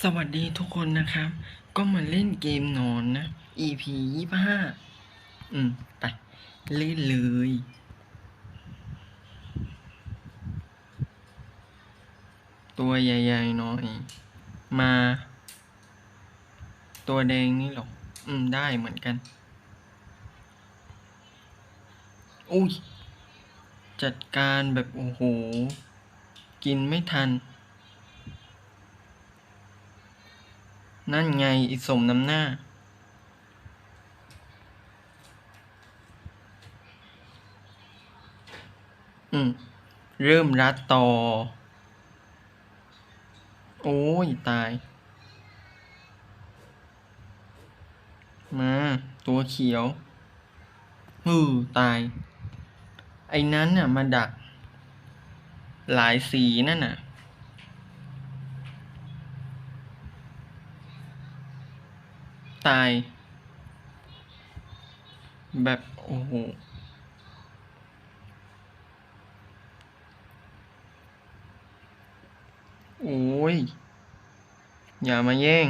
สวัสดีทุกคนนะครับ ก็มาเล่นเกมนอนนะ EP ยี่ห้าอืม ไป เล่นเลย ตัวใหญ่ๆหน่อย มา ตัวแดงนี่หรอ อืม ได้เหมือนกัน อุ้ย จัดการแบบ โอ้โห กินไม่ทัน นั่นไงอิสมน้ำหน้า อืม เริ่มรัดต่อ โอ้ย ตาย มา ตัวเขียวฮือตาย ไอ้นั้นน่ะ มาดัก หลายสีนั่นน่ะ ตาย แบบ โอ้โห โอ้ย อย่ามาแย่ง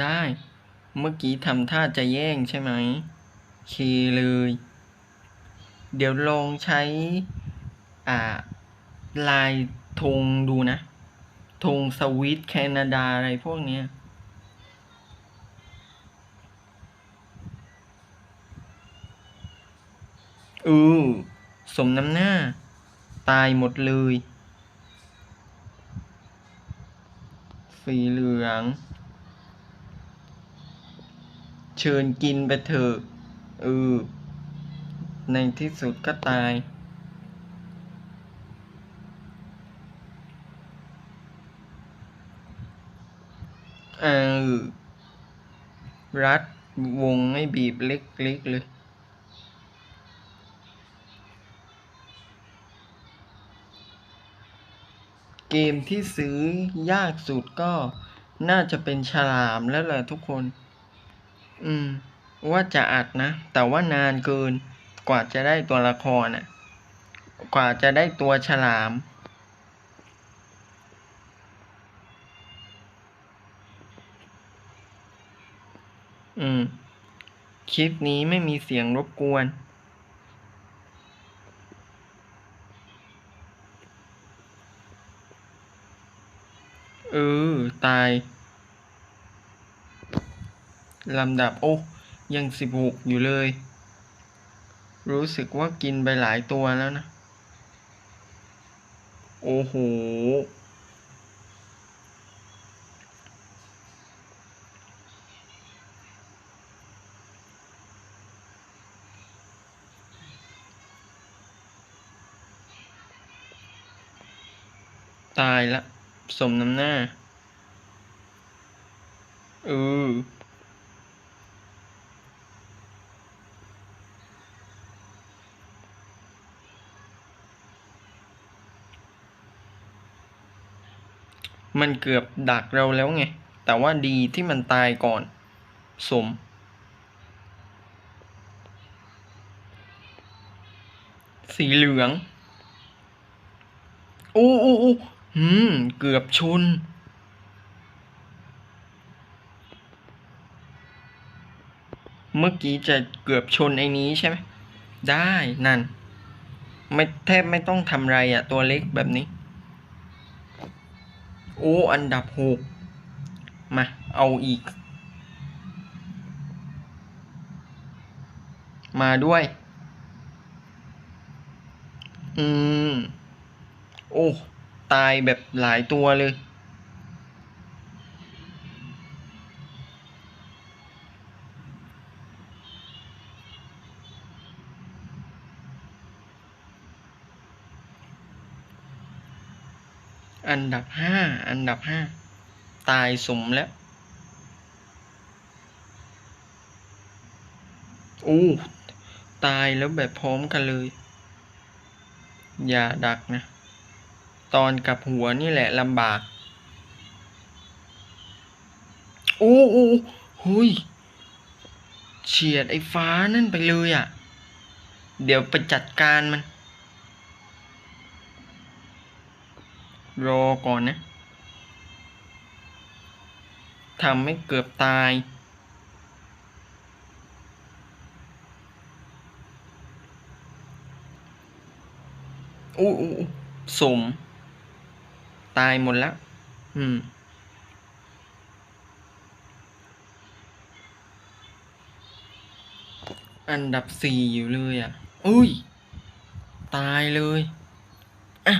ได้ เมื่อกี้ทำท่าจะแย่งใช่ไหมเคเลย เดี๋ยวลองใช้ อ่า ลายธงดูนะธงสวิตแคนาดาอะไรพวกเนี้ย อือสมน้ำหน้า ตายหมดเลย สีเหลือง เชิญกินไปเถอะเออในที่สุดก็ตาย เออรัดวงให้บีบเล็กๆเลย กมที่ซื้อยากสุดก็น่าจะเป็นฉลามแล้วแหละทุกคน อืม ว่าจะอัดนะ แต่ว่านานเกินกว่าจะได้ตัวละครน่ะ กว่าจะได้ตัวฉลาม อืม คลิปนี้ไม่มีเสียงรบกวน เออ ตายลำดับ โอ้ ยังสิบหกอยู่เลย รู้สึกว่ากินไปหลายตัวแล้วนะ โอ้โห ตายละ สมน้ำหน้า เออมันเกือบดักเราแล้วไง แต่ว่าดีที่มันตายก่อน สม สีเหลือง อู้อู้อู้หืม เกือบชน เมื่อกี้จะเกือบชนไอ้นี้ใช่ไหม ได้นั่น ไม่แทบไม่ต้องทำไรอะตัวเล็กแบบนี้ โอ้ อันดับหกมา เอาอีก มาด้วย อืม โอ้ ตายแบบหลายตัวเลย อันดับห้าอันดับห้าตายสมแล้วอู้ตายแล้วแบบพร้อมกันเลย อย่าดักนะ ตอนกลับหัวนี่แหละลำบากโอ้โอ้หุยเฉียดไอ้ฟ้านั่นไปเลยอะ เดี๋ยวไปจัดการมัน รอก่อนนะทำให้เกือบตาย อู้สม ตายหมดแล้ว อืม อันดับสี่อยู่เลยอะ อุ้ย ตายเลย อะ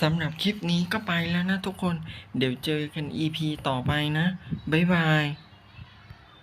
สำหรับคลิปนี้ก็ไปแล้วนะทุกคน เดี๋ยวเจอกัน EP ต่อไปนะ บ๊ายบาย